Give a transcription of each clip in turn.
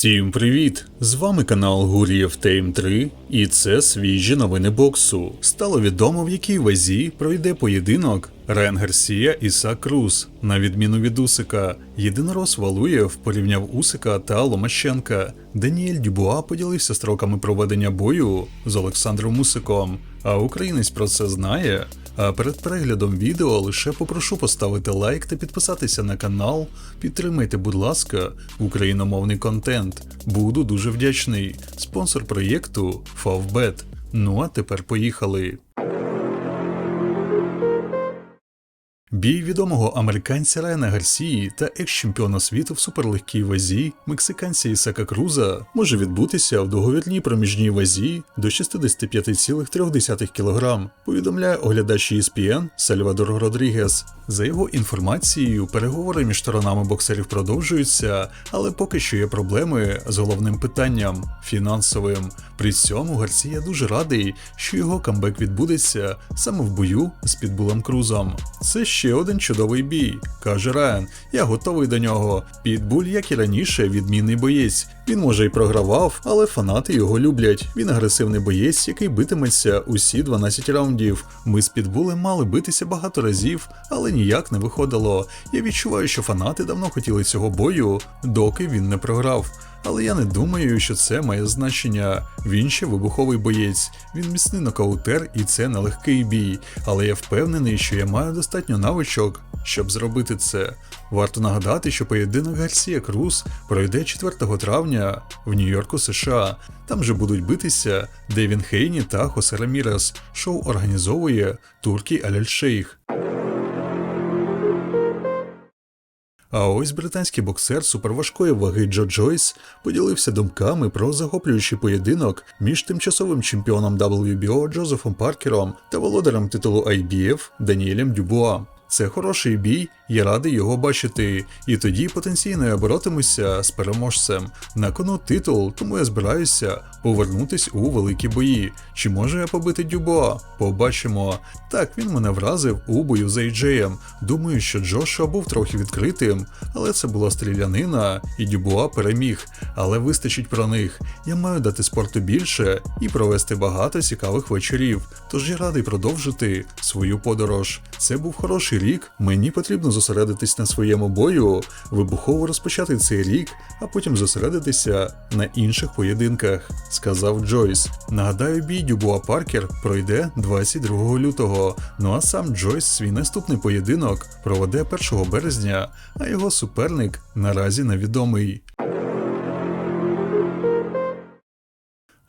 Всім привіт! З вами канал Гурієв Тейм 3 і це свіжі новини боксу. Стало відомо, в якій вазі пройде поєдинок Рен Гарсія і Сак Круз. На відміну від Усика, єдинорос Валуєв порівняв Усика та Ломащенка. Даніель Дюбуа поділився строками проведення бою з Олександром Усиком. А українець про це знає. А перед переглядом відео лише попрошу поставити лайк та підписатися на канал. Підтримайте, будь ласка, україномовний контент. Буду дуже вдячний. Спонсор проєкту Favbet. Ну а тепер поїхали. Бій відомого американця Райана Гарсії та екс-чемпіона світу в суперлегкій вазі мексиканця Ісака Круза може відбутися в договірній проміжній вазі до 65,3 кг, повідомляє оглядач ESPN Сальвадор Родрігес. За його інформацією, переговори між сторонами боксерів продовжуються, але поки що є проблеми з головним питанням фінансовим. При цьому Гарсія дуже радий, що його камбек відбудеться саме в бою з Підбулем Крузом. Це ще один чудовий бій, каже Райан. Я готовий до нього. Підбуль, як і раніше, відмінний боєць. Він може й програвав, але фанати його люблять. Він агресивний боєць, який битиметься усі 12 раундів. Ми з Підбулем мали битися багато разів, але ніяк не виходило. Я відчуваю, що фанати давно хотіли цього бою, доки він не програв. Але я не думаю, що це має значення. Він ще вибуховий боєць. Він міцний нокаутер і це нелегкий бій. Але я впевнений, що я маю достатньо навичок, щоб зробити це. Варто нагадати, що поєдинок Гарсія Круз пройде 4 травня в Нью-Йорку, США. Там же будуть битися Девін Хейні та Хосе Рамірес. Шоу організовує Туркі Аляль-Шейх. А ось британський боксер суперважкої ваги Джо Джойс поділився думками про захоплюючий поєдинок між тимчасовим чемпіоном WBO Джозефом Паркером та володарем титулу IBF Даніелем Дюбуа. Це хороший бій, я радий його бачити, і тоді потенційно я боротимуся з переможцем. На кону титул, тому я збираюся повернутись у великі бої. Чи можу я побити Дюбоа? Побачимо. Так, він мене вразив у бою з Ейджеєм. Думаю, що Джошуа був трохи відкритим, але це була стрілянина, і Дюбоа переміг. Але вистачить про них. Я маю дати спорту більше і провести багато цікавих вечорів. Тож я радий продовжити свою подорож. Це був хороший рік. Мені потрібно зосередитись на своєму бою, вибухово розпочати цей рік, а потім зосередитися на інших поєдинках, сказав Джойс. Нагадаю, бій Дюбуа Паркер пройде 22 лютого. Ну а сам Джойс свій наступний поєдинок проведе 1 березня, а його суперник наразі невідомий.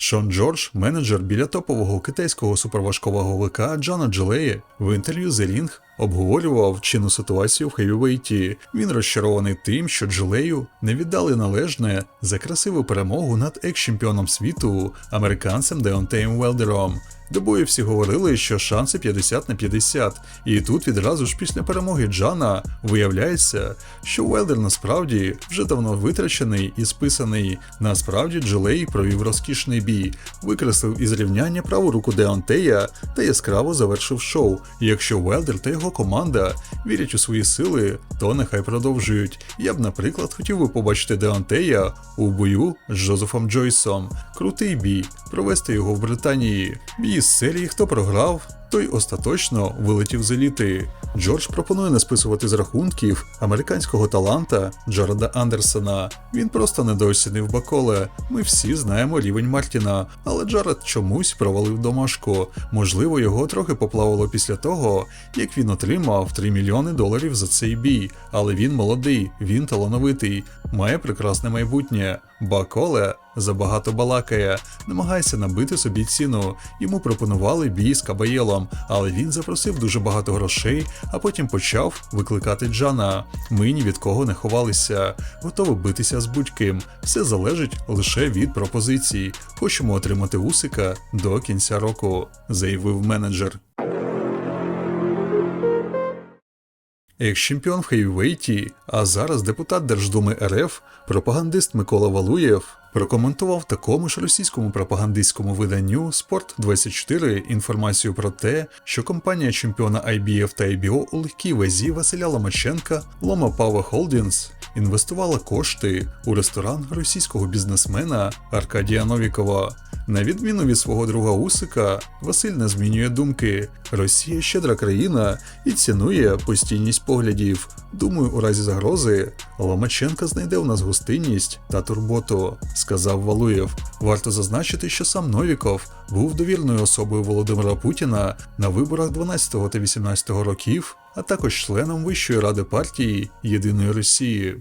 Шон Джордж, менеджер біля топового китайського суперважковаговика Джона Джолеї, в інтерв'ю The Ring обговорював чинну ситуацію в хевівейті. Він розчарований тим, що джолею не віддали належне за красиву перемогу над екс-чемпіоном світу американцем Деонтеєм Велдером. До бою всі говорили, що шанси 50 на 50, і тут відразу ж після перемоги Джана виявляється, що Велдер насправді вже давно витрачений і списаний. Насправді Джилей провів розкішний бій, викреслив із рівняння праву руку Деонтея та яскраво завершив шоу. Якщо Велдер та його команда вірять у свої сили, то нехай продовжують. Я б, наприклад, хотів би побачити Деонтея у бою з Джозефом Джойсом. Крутий бій, провести його в Британії. Бій з серії Хто програв, той остаточно вилетів з еліти. Джордж пропонує не списувати з рахунків американського таланта Джареда Андерсона. Він просто недооцінив Баколе. Ми всі знаємо рівень Мартіна, але Джаред чомусь провалив домашку. Можливо, його трохи поплавило після того, як він отримав 3 мільйони доларів за цей бій. Але він молодий, він талановитий, має прекрасне майбутнє. Баколе забагато балакає, намагається набити собі ціну. Йому пропонували бій з Кабаєлом, але він запросив дуже багато грошей, а потім почав викликати Джана. Ми ні від кого не ховалися, готові битися з будь-ким. Все залежить лише від пропозицій. Хочемо отримати Усика до кінця року, заявив менеджер. Екс-чемпіон в хейвейті, а зараз депутат Держдуми РФ, пропагандист Микола Валуєв, прокоментував такому ж російському пропагандистському виданню Спорт 24 інформацію про те, що компанія чемпіона IBF та IBO у легкій вазі Василя Ломаченка Power Holdings інвестувала кошти у ресторан російського бізнесмена Аркадія Новікова. На відміну від свого друга Усика, Василь не змінює думки. Росія щедра країна і цінує постійність поглядів. Думаю, у разі загрози Ломаченка знайде у нас гостинність та турботу, сказав Валуєв. Варто зазначити, що сам Новіков був довірною особою Володимира Путіна на виборах 12 та 18 років, а також членом Вищої ради партії Єдиної Росії.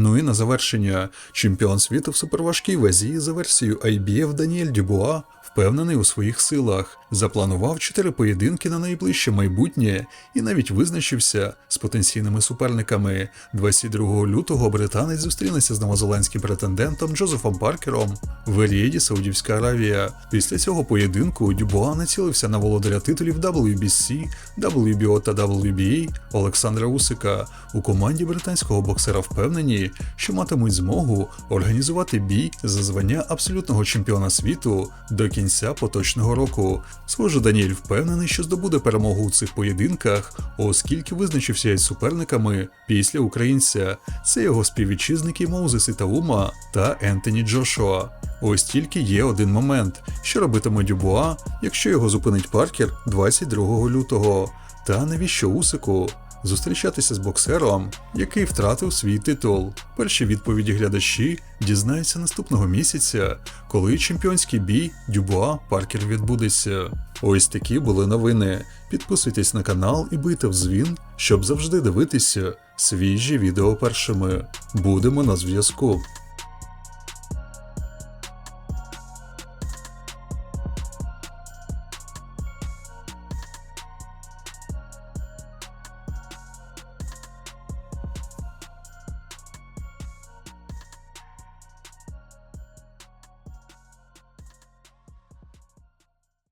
Ну і на завершення, чемпіон світу в суперважкій вазі за версією IBF Даніель Дюбуа впевнений у своїх силах, запланував чотири поєдинки на найближче майбутнє і навіть визначився з потенційними суперниками. 22 лютого британець зустрінеться з новозеландським претендентом Джозефом Паркером в Ерієді, Саудівська Аравія. Після цього поєдинку Дюбуа націлився на володаря титулів WBC, WBO та WBA Олександра Усика. У команді британського боксера впевнені, що матимуть змогу організувати бій за звання абсолютного чемпіона світу до кінця поточного року. Схоже, Даніель впевнений, що здобуде перемогу у цих поєдинках, оскільки визначився із суперниками після українця. Це його співвітчизники Моузес Ітаума та Ентоні Джошуа. Ось тільки є один момент, що робитиме Дюбуа, якщо його зупинить Паркер 22 лютого. Та навіщо Усику? Зустрічатися з боксером, який втратив свій титул. Перші відповіді глядачі дізнаються наступного місяця, коли чемпіонський бій Дюбуа Паркер відбудеться. Ось такі були новини. Підписуйтесь на канал і бийте в дзвін, щоб завжди дивитися свіжі відео першими. Будемо на зв'язку.